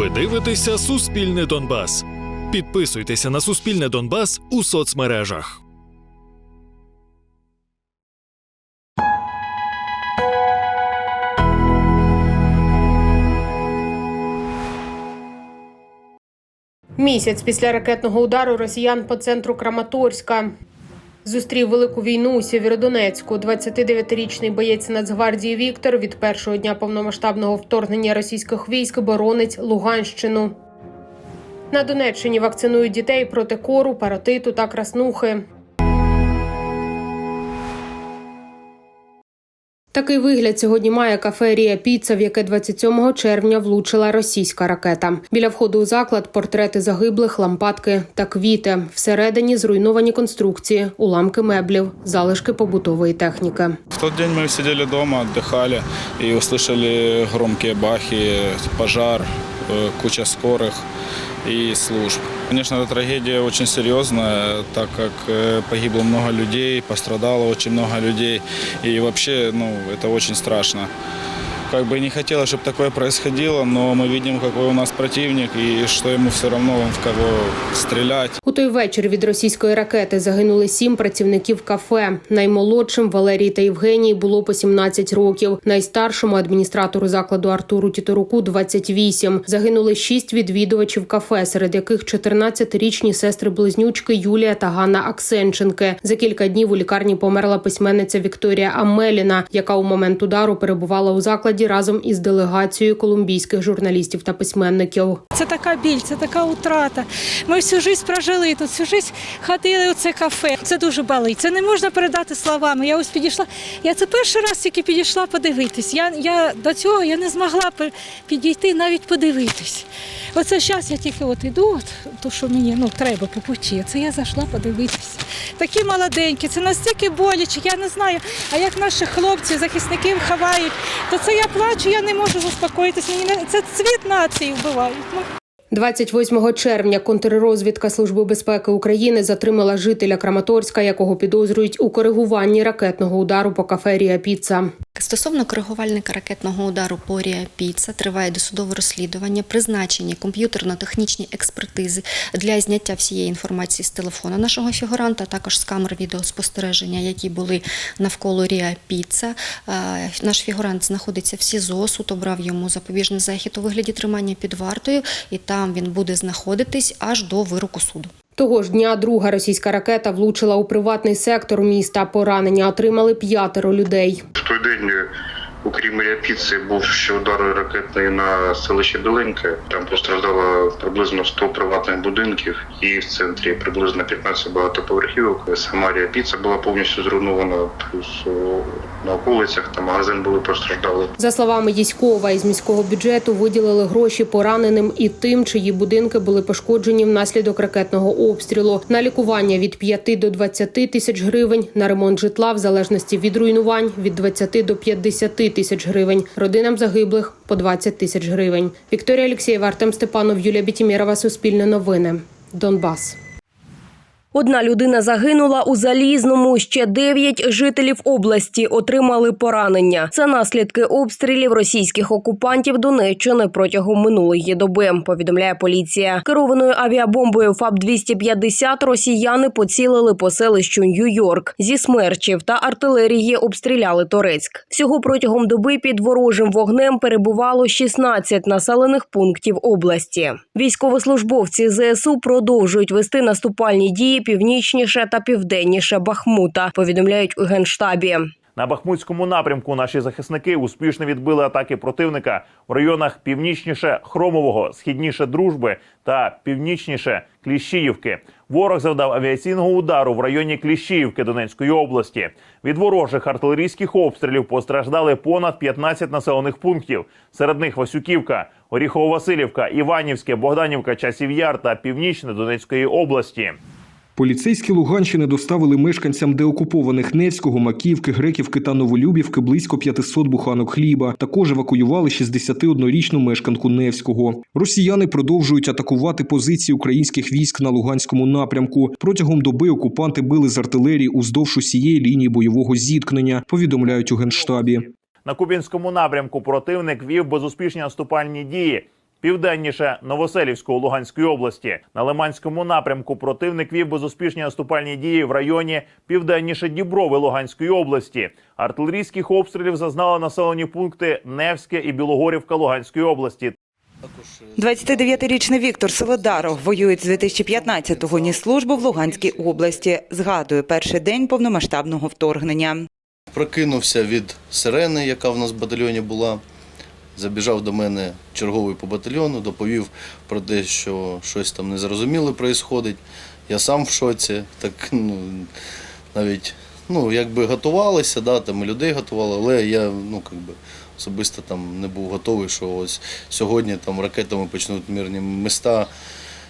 Ви дивитеся Суспільне Донбас. Підписуйтеся на Суспільне Донбас у соцмережах. Місяць після ракетного удару росіян по центру Краматорська зустрів велику війну у Сєвєродонецьку. 29-річний боєць Нацгвардії Віктор від першого дня повномасштабного вторгнення російських військ боронить Луганщину. На Донеччині вакцинують дітей проти кору, паротиту та краснухи. Такий вигляд сьогодні має кафе Рія Піца, в яке 27 червня влучила російська ракета. Біля входу у заклад портрети загиблих, лампадки та квіти. Всередині зруйновані конструкції, уламки меблів, залишки побутової техніки. В тот день мы сидели дома, отдыхали и услышали громкие бахи, пожар, э, куча скорых и служб. Конечно, эта трагедия очень серьезная, так как э, погибло много людей, пострадало очень много людей. И вообще, ну, это очень страшно. Как бы не хотелось, чтобы такое происходило, но мы видим, какой у нас противник и что ему все равно в кого стрелять. У той вечір від російської ракети загинули сім працівників кафе. Наймолодшим Валерій та Євгеній було по 17 років. Найстаршому адміністратору закладу Артуру Тіторуку 28. Загинули шість відвідувачів кафе, серед яких 14-річні сестри близнючки Юлія та Ганна Аксенченки. За кілька днів у лікарні померла письменниця Вікторія Амеліна, яка у момент удару перебувала у закладі разом із делегацією колумбійських журналістів та письменників. Це така біль, це така утрата. Ми всю життя прожили тут, всю життя ходили у це кафе. Це дуже болить. Це не можна передати словами. Я ось підійшла. Я це перший раз тільки підійшла подивитись. Я, я до цього я не змогла підійти навіть подивитись. Оце зараз я тільки от іду, от, то що мені ну, треба по путі. Це я зайшла подивитись. Такі молоденькі, це настільки боляче, я не знаю. А як наші хлопці, захисників ховають, то це я плачу, я не можу заспокоїтися. Мені це цвіт нації вбивають. Ну, 28 червня контррозвідка Служби безпеки України затримала жителя Краматорська, якого підозрюють у коригуванні ракетного удару по кафе Рія Піца. Стосовно коригувальника ракетного удару по Рія Піца триває досудове розслідування, призначені комп'ютерно-технічні експертизи для зняття всієї інформації з телефона нашого фігуранта, також з камер відеоспостереження, які були навколо Рія Піца. Е, Наш фігурант знаходиться в СІЗО. Суд обрав йому запобіжний захід у вигляді тримання під вартою, і там він буде знаходитись аж до вироку суду. Того ж дня друга російська ракета влучила у приватний сектор міста. Поранення отримали п'ятеро людей. В той день, е, окрім Ряпіці, був ще удар ракетний на селище Долиньке. Там постраждало приблизно 100 приватних будинків, і в центрі приблизно 15 багатоповерхівок. Сама Ряпіца була повністю зруйнована. Плюс на околицях там магазин були постраждали. За словами Єськова, із міського бюджету виділили гроші пораненим і тим, чиї будинки були пошкоджені внаслідок ракетного обстрілу. На лікування від 5 до 20 тисяч гривень, на ремонт житла в залежності від руйнувань від 20 до 50 тисяч гривень. Родинам загиблих по 20 тисяч гривень. Вікторія Олексієва, Артем Степанов, Юлія Бітімєрова, Суспільне новини. Донбас. Одна людина загинула у залізному. Ще дев'ять жителів області отримали поранення. Це наслідки обстрілів російських окупантів Донеччини протягом минулої доби. Повідомляє поліція. Керованою авіабомбою ФАБ 250 росіяни поцілили по селищу Нью-Йорк. Зі смерчів та артилерії обстріляли Торецьк. Всього протягом доби під ворожим вогнем перебувало 16 населених пунктів області. Військовослужбовці ЗСУ продовжують вести наступальні дії північніше та південніше Бахмута. Повідомляють у генштабі. На Бахмутському напрямку наші захисники успішно відбили атаки противника у районах північніше Хромового, східніше Дружби та північніше Кліщіївки. Ворог завдав авіаційного удару в районі Кліщіївки Донецької області. Від ворожих артилерійських обстрілів постраждали понад 15 населених пунктів. Серед них Васюківка, Оріхово-Василівка, Іванівське, Богданівка, Часів Яр та Північне Донецької області. Поліцейські Луганщини доставили мешканцям деокупованих Невського, Макіївки, Греківки та Новолюбівки близько 500 буханок хліба. Також евакуювали 61-річну мешканку Невського. Росіяни продовжують атакувати позиції українських військ на Луганському напрямку. Протягом доби окупанти били з артилерії уздовж усієї лінії бойового зіткнення. Повідомляють у генштабі. На Кубінському напрямку противник вів безуспішні наступальні дії. Південніше Новоселівського Луганської області на Лиманському напрямку противник вів безуспішні наступальні дії в районі південніше Діброви Луганської області. Артилерійських обстрілів зазнали населені пункти Невське і Білогорівка Луганської області. 29-річний Віктор Солодаров воює з 2015-го, ніс службу в Луганській області. Згадує перший день повномасштабного вторгнення. Прокинувся від сирени, яка в нас в батальйоні була. Забіжав до мене черговий по батальйону, доповів про те, що щось там незрозуміле відбувається. Я сам в шоці, так ну, навіть ну, якби готувалися, да, там людей готували, але я ну, якби, особисто там не був готовий, що ось сьогодні там ракетами почнуть мирні міста,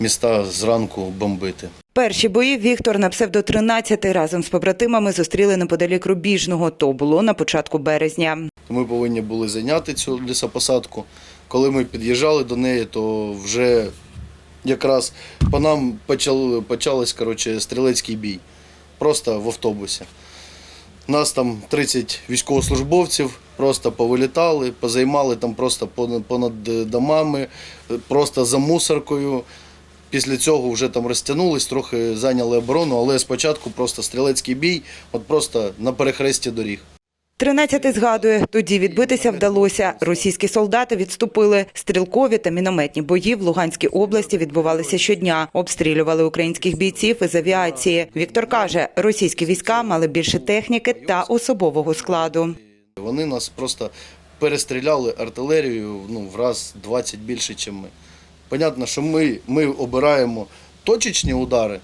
міста зранку бомбити. Перші бої Віктор на псевдо 13 разом з побратимами зустріли неподалік Рубіжного. То було на початку березня. Ми повинні були зайняти цю лісопосадку. Коли ми під'їжджали до неї, то вже якраз по нам почав, почався коротше, стрілецький бій. Просто в автобусі. Нас там 30 військовослужбовців просто повилітали, позаймали там просто понад домами, просто за мусоркою. Після цього вже там розтягнулись, трохи зайняли оборону, але спочатку просто стрілецький бій, от просто на перехресті доріг. 13 згадує, тоді відбитися вдалося. Російські солдати відступили. Стрілкові та мінометні бої в Луганській області відбувалися щодня. Обстрілювали українських бійців із авіації. Віктор каже, російські війська мали більше техніки та особового складу. Вони нас просто перестріляли артилерією ну, в раз 20 більше, ніж ми. Понятно, що ми, ми обираємо точечні удари,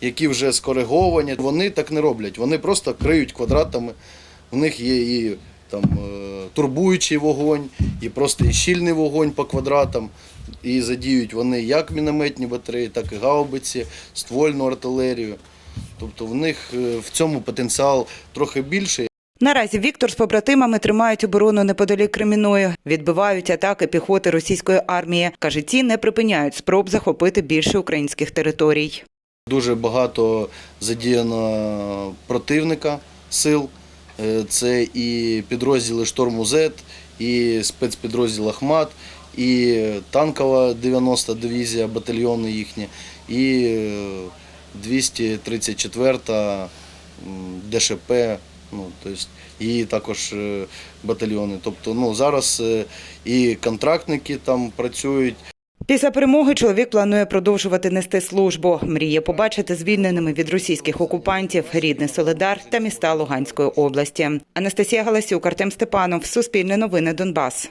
які вже скориговані. Вони так не роблять. Вони просто криють квадратами. У них є і там, е, турбуючий вогонь, і просто і щільний вогонь по квадратам. І задіють вони як мінометні батареї, так і гаубиці, ствольну артилерію. Тобто в них е, в цьому потенціал трохи більший. Наразі Віктор з побратимами тримають оборону неподалік Кремінної. Відбивають атаки піхоти російської армії. Каже, ті не припиняють спроб захопити більше українських територій. Дуже багато задіяно противника сил. Е, Це і підрозділи шторму З, і спецпідрозділ Ахмат, і танкова 90 дивізія, батальйони їхні, і е, 234 ДШП, ну, тобто, і також е, батальйони. Тобто ну, зараз е, і контрактники там працюють, Після перемоги чоловік планує продовжувати нести службу. Мріє побачити звільненими від російських окупантів рідний Солидар та міста Луганської області. Анастасія Галасюк, Артем Степанов, Суспільне новини Донбас.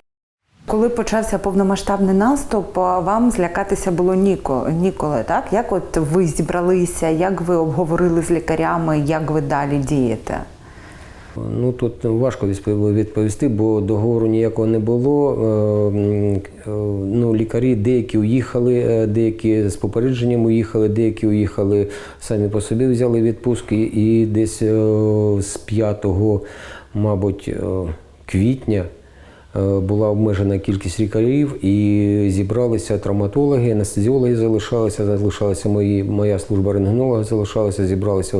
Коли почався повномасштабний наступ, вам злякатися було ніко, ніколи, так? Як от ви зібралися, як ви обговорили з лікарями, як ви далі дієте? Ну тут важко відповісти, бо договору ніякого не було. Е, е, Ну, лікарі деякі уїхали, е, деякі з попередженням уїхали, деякі уїхали самі по собі взяли відпустки. І десь з 5, мабуть, квітня була обмежена кількість лікарів і зібралися травматологи, анестезіологи залишалися, залишалася мої, моя служба рентгенолога залишалася, зібралися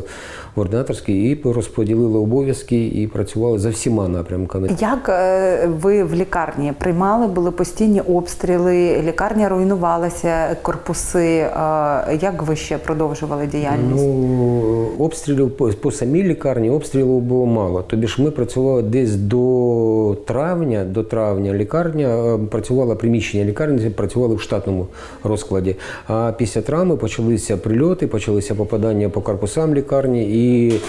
в ординаторській і розподілили обов'язки і працювали за всіма напрямками. Як е, ви в лікарні приймали, були постійні обстріли, лікарня руйнувалася, корпуси. е, Як ви ще продовжували діяльність? Ну, обстрілів по, по самій лікарні обстрілів було мало. Тобі ж ми працювали десь до травня, до травня лікарня е, працювала приміщення лікарні, працювали в штатному розкладі. А після травми почалися прильоти, почалися попадання по корпусам лікарні, і е,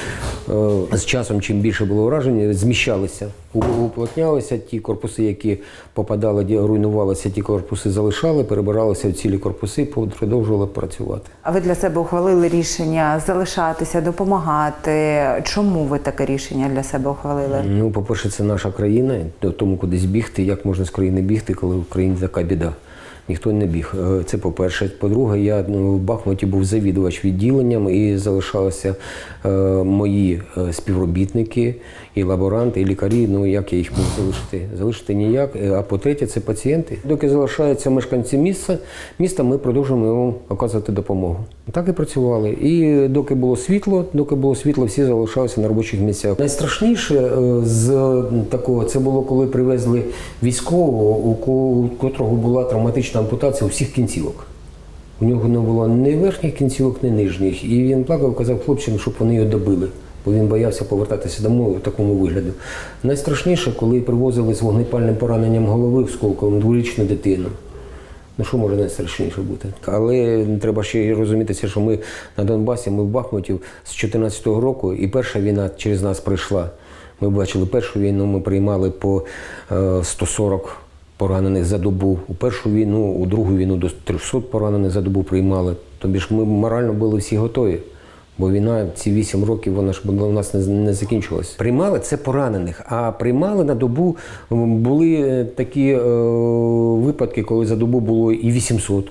з часом, чим більше було вражень, зміщалися, уплотнялися ті корпуси, які попадали, де руйнувалися, ті корпуси залишали, перебиралися в цілі корпуси, продовжували працювати. А ви для себе ухвалили рішення залишатися, допомагати? Чому ви таке рішення для себе ухвалили? Ну, по-перше, це наша країна, до тому кудись бігти. Як можна з країни бігти, коли в країні така біда? Ніхто не біг. Е, Це по-перше. По-друге, я ну, в Бахмуті був завідувач відділенням і залишалися е, мої е, співробітники, і лаборанти, і лікарі. Ну як я їх можу залишити? Залишити ніяк. Е, А по-третє, це пацієнти. Доки залишаються мешканці міста, міста ми продовжуємо йому оказувати допомогу. Так і працювали. І доки було світло, доки було світло, всі залишалися на робочих місцях. Найстрашніше е, з такого це було, коли привезли військового, у котрого була травматична ампутація усіх кінцівок. У нього не було ні верхніх кінцівок, ні нижніх. І він плакав, казав хлопцям, щоб вони його добили, бо він боявся повертатися домой у такому вигляді. Найстрашніше, коли привозили з вогнепальним пораненням голови осколковим дворічну дитину. Ну що може найстрашніше бути? Але треба ще розумітися, що ми на Донбасі, ми в Бахмуті з 2014 року, і перша війна через нас прийшла. Ми бачили першу війну, ми приймали по е, 140 поранених за добу. У першу війну, у другу війну до 300 поранених за добу приймали. Тобі ж ми морально були всі готові. Бо війна ці 8 років вона ж у нас не, не закінчилась. Приймали це поранених, а приймали на добу були е, такі е, випадки, коли за добу було і 800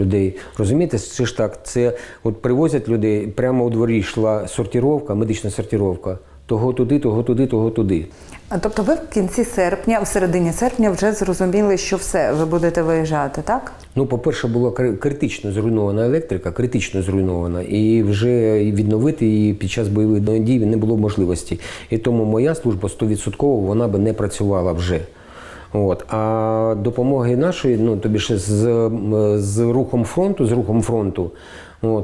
людей. Розумієте, це ж так, це от привозять людей, прямо у дворі йшла сортіровка, медична сортіровка. Того туди, того туди, того туди. А, Тобто ви в кінці серпня, в середині серпня вже зрозуміли, що все, ви будете виїжджати, так? Ну, по-перше, була критично зруйнована електрика, критично зруйнована, і вже відновити її під час бойових дій не було можливості. І тому моя служба 100% вона би не працювала вже. От. А допомоги нашої, ну тобі ж з, з рухом фронту, з рухом фронту,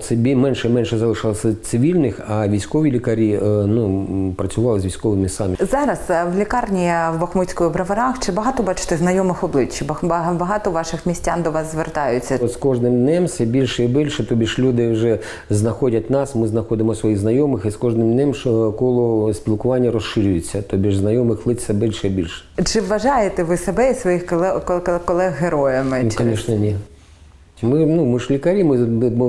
це менше і менше залишалося цивільних, а військові лікарі е, ну, працювали з військовими самі. Зараз е, в лікарні в Бахмутської броварах чи багато бачите знайомих облич? Багато ваших містян до вас звертаються? От з кожним днем все більше і більше, тобі ж люди вже знаходять нас, ми знаходимо своїх знайомих, і з кожним днем коло спілкування розширюється. Тобі ж знайомих все більше і більше. Чи вважаєте ви себе і своїх колег героями? Ну, звісно, ні. Ми, ну, ми ж лікарі, ми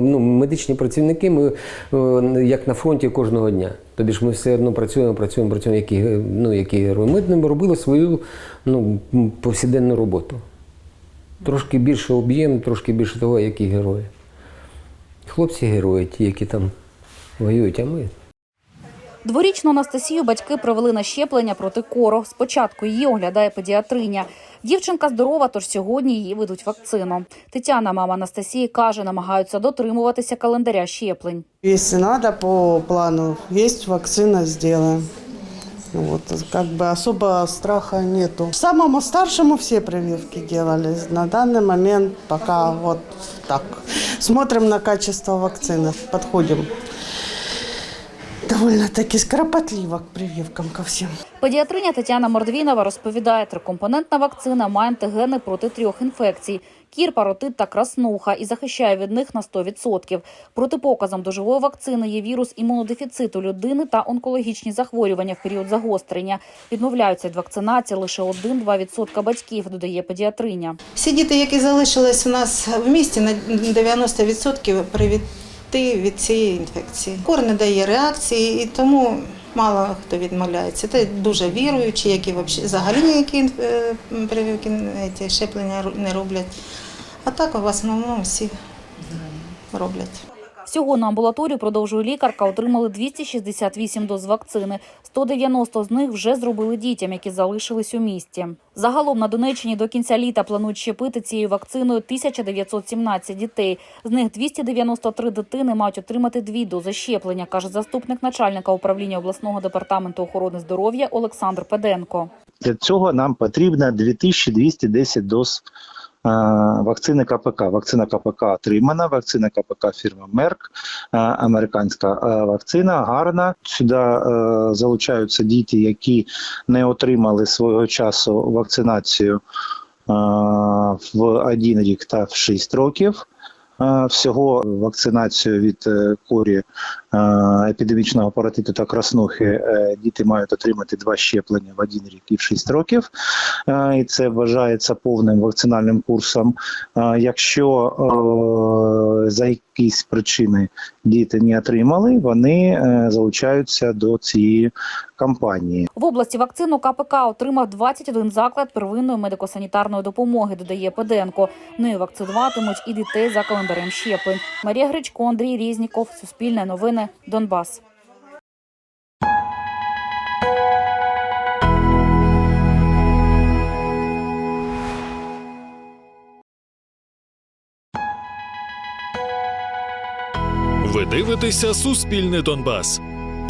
ну, медичні працівники, ми е, як на фронті кожного дня. Тобі ж ми все одно працюємо, працюємо, працюємо, які ну, які герої. Ми робили свою ну, повсякденну роботу. Трошки більше об'єм, трошки більше того, які герої. Хлопці герої, ті, які там воюють, а ми Дворічну Анастасію батьки провели на щеплення проти кору. Спочатку її оглядає педіатриня. Дівчинка здорова, тож сьогодні їй ведуть вакцину. Тетяна, мама Анастасії, каже, намагаються дотримуватися календаря щеплень. Если надо по плану, есть вакцина, сделаем. Вот, как бы особо страха нету. Самому старшему все прививки делали. На данный момент пока вот так. Смотрим на качество вакцины, подходим довольно-таки скоропотливо к прививкам ко всем. Педіатриня Тетяна Мордвінова розповідає, трикомпонентна вакцина має антигени проти трьох інфекцій – кір, паротит та краснуха і захищає від них на 100%. Протипоказом до живої вакцини є вірус імунодефіциту людини та онкологічні захворювання в період загострення. Відмовляються від вакцинації лише 1-2% батьків, додає педіатриня. Всі діти, які залишились у нас в місті, на 90% привіти від цієї інфекції. Кор не дає реакції, і тому мало хто відмовляється. Це дуже віруючі, які взагалі- ніякі е, прививки щеплення не роблять. А так в основному всі роблять. Всього на амбулаторію, продовжує лікарка, отримали 268 доз вакцини. 190 з них вже зробили дітям, які залишились у місті. Загалом на Донеччині до кінця літа планують щепити цією вакциною 1917 дітей. З них 293 дитини мають отримати дві дози щеплення, каже заступник начальника управління обласного департаменту охорони здоров'я Олександр Педенко. Для цього нам потрібно 2210 доз вакцини КПК. Вакцина КПК отримана, вакцина КПК фірма Мерк, американська вакцина, гарна. Сюди е, залучаються діти, які не отримали свого часу вакцинацію в один рік та в 6 років. Е, Всього вакцинацію від е, корі е, епідемічного паротиту та краснухи е, діти мають отримати два щеплення в один рік і в 6 років. Е, І це вважається повним вакцинальним курсом. Е, Якщо е, за якісь причини діти не отримали, вони е, залучаються до цієї компанії. В області вакцину КПК отримав 21 заклад первинної медико-санітарної допомоги. Додає Педенко. Нею вакцинуватимуть і дітей за календарем щеплень. Марія Гречко, Андрій Різніков, Суспільне новини, Донбас. Ви дивитеся Суспільне Донбас.